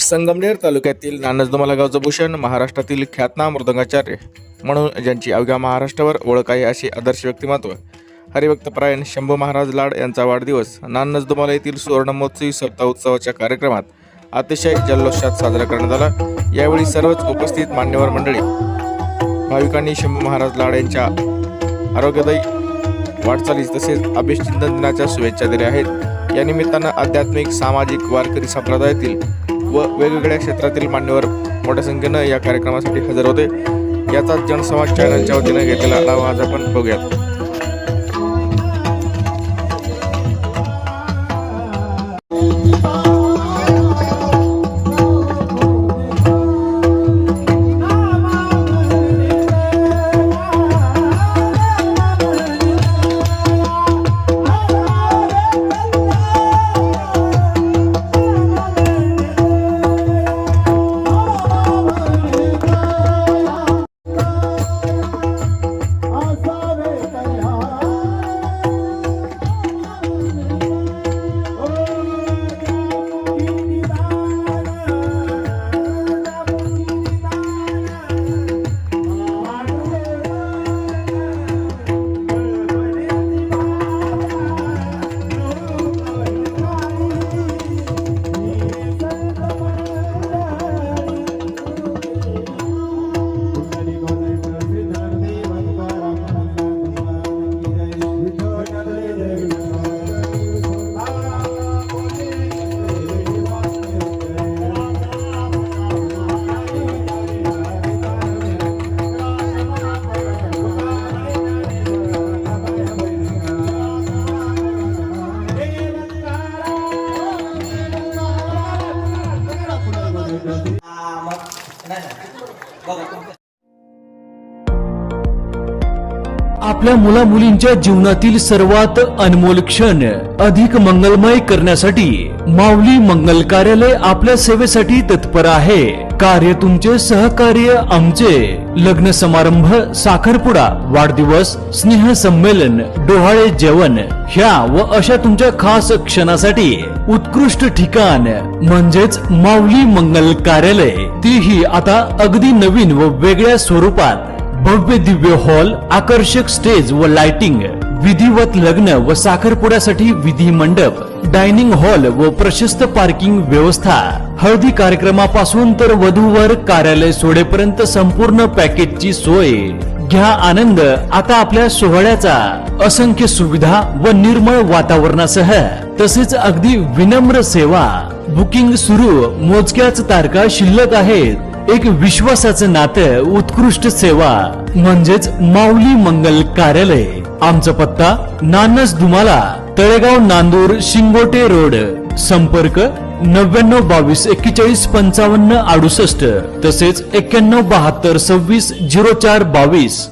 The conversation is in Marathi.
संगमनेर तालुक्यातील नानजदुमाला गावचं भूषण महाराष्ट्रातील ख्यातनाम मृदंगाचार्य म्हणून ज्यांची अवघ्या महाराष्ट्रावर ओळख आहे असे आदर्श व्यक्तिमत्व. हरिभक्तपरायण शंभू महाराज लाड यांचा वाढदिवस नानजदुमाला येथील सुवर्णमहोत्सवी सप्ताह उत्सवाच्या कार्यक्रमात अतिशय जल्लोषात साजरा करण्यात आला. यावेळी सर्वच उपस्थित मान्यवर मंडळी भाविकांनी शंभू महाराज लाड यांच्या आरोग्यदायी वाटचालीस तसेच अभिष्चिंतन दिनाच्या शुभेच्छा दिल्या आहेत. या निमित्तानं आध्यात्मिक सामाजिक वारकरी संप्रदायातील व वेगवेगळ्या क्षेत्रातील मान्यवर मोठ्या संख्येनं या कार्यक्रमासाठी हजर होते. याचा जनसंवाद चॅनलच्या वतीनं घेतलेला आढावा आज आपण बघूयात. आपल्या मुला मुलींच्या जीवनातील सर्वात अनमोल क्षण अधिक मंगलमय करण्यासाठी माऊली मंगल कार्यालय आपल्या सेवेसाठी तत्पर आहे. कार्य तुमचे सहकार्य आमचे. लग्न समारंभ साखरपुडा वाढदिवस स्नेह संमेलन डोहाळे जेवण ह्या व अशा तुमच्या खास क्षणासाठी उत्कृष्ट ठिकाण म्हणजेच माऊली मंगल कार्यालय. तीही आता अगदी नवीन व वेगळ्या स्वरूपात. भव्य दिव्य हॉल आकर्षक स्टेज व लाइटिंग विधिवत लग्न व साखरपुड्यासाठी विधी मंडप डायनिंग हॉल व प्रशस्त पार्किंग व्यवस्था. हळदी कार्यक्रमापासून तर वधूवर कार्यालय सोडेपर्यंत संपूर्ण पॅकेजची सोय. घ्या आनंद आता आपल्या सोहळ्याचा. असंख्य सुविधा व निर्मळ वातावरणासह. तसेच अगदी विनम्र सेवा. बुकिंग सुरू मोजक्याच तारखा शिल्लक आहेत. एक विश्वासाचं नातं उत्कृष्ट सेवा. म्हणजेच माऊली मंगल कार्यालय. आमचा पत्ता नानस दुमाला. तळेगाव नांदूर शिंगोटे रोड. संपर्क नव्याण्णव बावीस एक्केचाळीस पंचावन्न अडुसष्ट. तसेच एक्क्याण्णव बहात्तर सव्वीस झिरो चार बावीस.